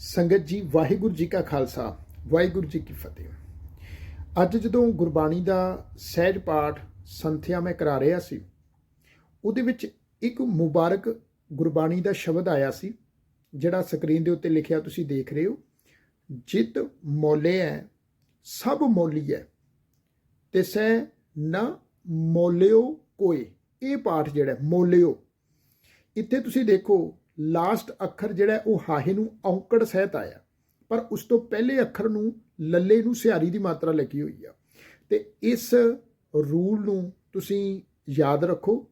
ਸੰਗਤ ਜੀ, ਵਾਹਿਗੁਰੂ ਜੀ ਕਾ ਖਾਲਸਾ, ਵਾਹਿਗੁਰੂ ਜੀ ਕੀ ਫਤਿਹ। ਅੱਜ ਜਦੋਂ ਗੁਰਬਾਣੀ ਦਾ ਸਹਿਜ ਪਾਠ ਸੰਥਿਆ ਮੈਂ ਕਰਾ ਰਿਹਾ ਸੀ, ਉਹਦੇ ਵਿੱਚ ਇੱਕ ਮੁਬਾਰਕ ਗੁਰਬਾਣੀ ਦਾ ਸ਼ਬਦ ਆਇਆ ਸੀ, ਜਿਹੜਾ ਸਕਰੀਨ ਦੇ ਉੱਤੇ ਲਿਖਿਆ ਤੁਸੀਂ ਦੇਖ ਰਹੇ ਹੋ। ਜਿਤ ਮੋਲੇ ਹੈ ਸਭ ਮੋਲੀ ਹੈ ਤਿਸੈ ਨਾ ਮੋਲਿਓ ਕੋਈ ਇਹ ਪਾਠ ਜਿਹੜਾ ਮੋਲਿਓ। ਇੱਥੇ ਤੁਸੀਂ ਦੇਖੋ ਲਾਸਟ ਅੱਖਰ ਜਿਹੜਾ ਉਹ ਹਾਹੇ ਨੂੰ ਔਂਕੜ ਸਹਿਤ ਆਇਆ। ਪਰ ਉਸ ਤੋਂ ਪਹਿਲੇ ਅੱਖਰ ਨੂੰ ਲੱਲੇ ਨੂੰ ਸਿਹਾਰੀ ਦੀ ਮਾਤਰਾ ਲੱਗੀ ਹੋਈ ਆ। ਤੇ ਇਸ ਰੂਲ ਨੂੰ ਤੁਸੀਂ ਯਾਦ ਰੱਖੋ,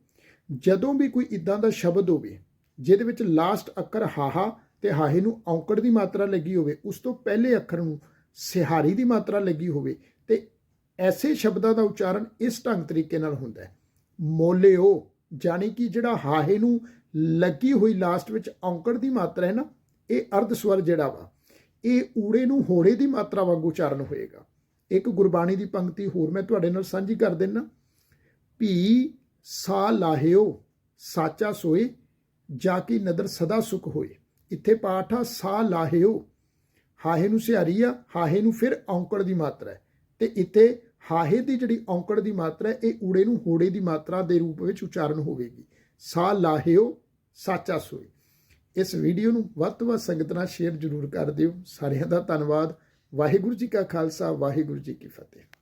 ਜਦੋਂ ਵੀ ਕੋਈ ਇਦਾਂ ਦਾ ਸ਼ਬਦ ਹੋਵੇ, ਜਿਹਦੇ ਵਿੱਚ ਲਾਸਟ ਅੱਖਰ ਹਾਹਾ ਤੇ ਹਾਹੇ ਨੂੰ ਔਂਕੜ ਦੀ ਮਾਤਰਾ ਲੱਗੀ ਹੋਵੇ, ਉਸ ਤੋਂ ਪਹਿਲੇ ਅੱਖਰ ਨੂੰ ਸਿਹਾਰੀ ਦੀ ਮਾਤਰਾ ਲੱਗੀ ਹੋਵੇ, ਤੇ ਐਸੇ ਸ਼ਬਦਾਂ ਦਾ ਉਚਾਰਨ ਇਸ ਢੰਗ ਤਰੀਕੇ ਨਾਲ ਹੁੰਦਾ ਹੈ। ਮੋਲਿਓ ਜਾਨੀ ਕਿ ਜਿਹੜਾ ਹਾਹੇ ਨੂੰ ਲੱਗੀ ਹੋਈ ਲਾਸਟ ਵਿੱਚ ਔਂਕੜ ਦੀ ਮਾਤਰਾ ਹੈ ਨਾ, ਇਹ ਅਰਧ ਸਵਰ ਜਿਹੜਾ ਵਾ, ਇਹ ਊੜੇ ਨੂੰ ਹੋੜੇ ਦੀ ਮਾਤਰਾ ਵਾਂਗੂ ਉਚਾਰਨ ਹੋਏਗਾ। ਇੱਕ ਗੁਰਬਾਣੀ ਦੀ ਪੰਕਤੀ ਹੋਰ ਮੈਂ ਤੁਹਾਡੇ ਨਾਲ ਸਾਂਝੀ ਕਰ ਦਿੰਨਾ। ਭੀ ਸਾ ਲਾਹਿਓ, ਸਾਚਾ ਸੋਏ, ਜਾ ਕੀ ਨਦਰ ਸਦਾ ਸੁਖ ਹੋਏ। ਇੱਥੇ ਪਾਠ ਆ, ਸਾ ਲਾਹਿਓ। ਹਾਹੇ ਨੂੰ ਸਿਹਾਰੀ ਆ, ਹਾਹੇ ਨੂੰ ਫਿਰ ਔਂਕੜ ਦੀ ਮਾਤਰਾ ਹੈ। ਤੇ ਇੱਥੇ ਹਾਹੇ ਦੀ ਜਿਹੜੀ ਔਂਕੜ ਦੀ ਮਾਤਰਾ ਹੈ, ਇਹ ਊੜੇ ਨੂੰ ਹੋੜੇ ਦੀ ਮਾਤਰਾ ਦੇ ਰੂਪ ਵਿੱਚ ਉਚਾਰਨ ਹੋਵੇਗੀ। ਸਾ ਲਾਹਿਓ, ਸਾਚਾ ਸੋਏ। ਇਸ ਵੀਡੀਓ ਨੂੰ ਵੱਧ ਤੋਂ ਵੱਧ ਸੰਗਤ ਨਾਲ ਸ਼ੇਅਰ ਜ਼ਰੂਰ ਕਰ ਦਿਓ। ਸਾਰਿਆਂ ਦਾ ਧੰਨਵਾਦ। ਵਾਹਿਗੁਰੂ ਜੀ ਕਾ ਖਾਲਸਾ, ਵਾਹਿਗੁਰੂ ਜੀ ਕੀ ਫਤਿਹ।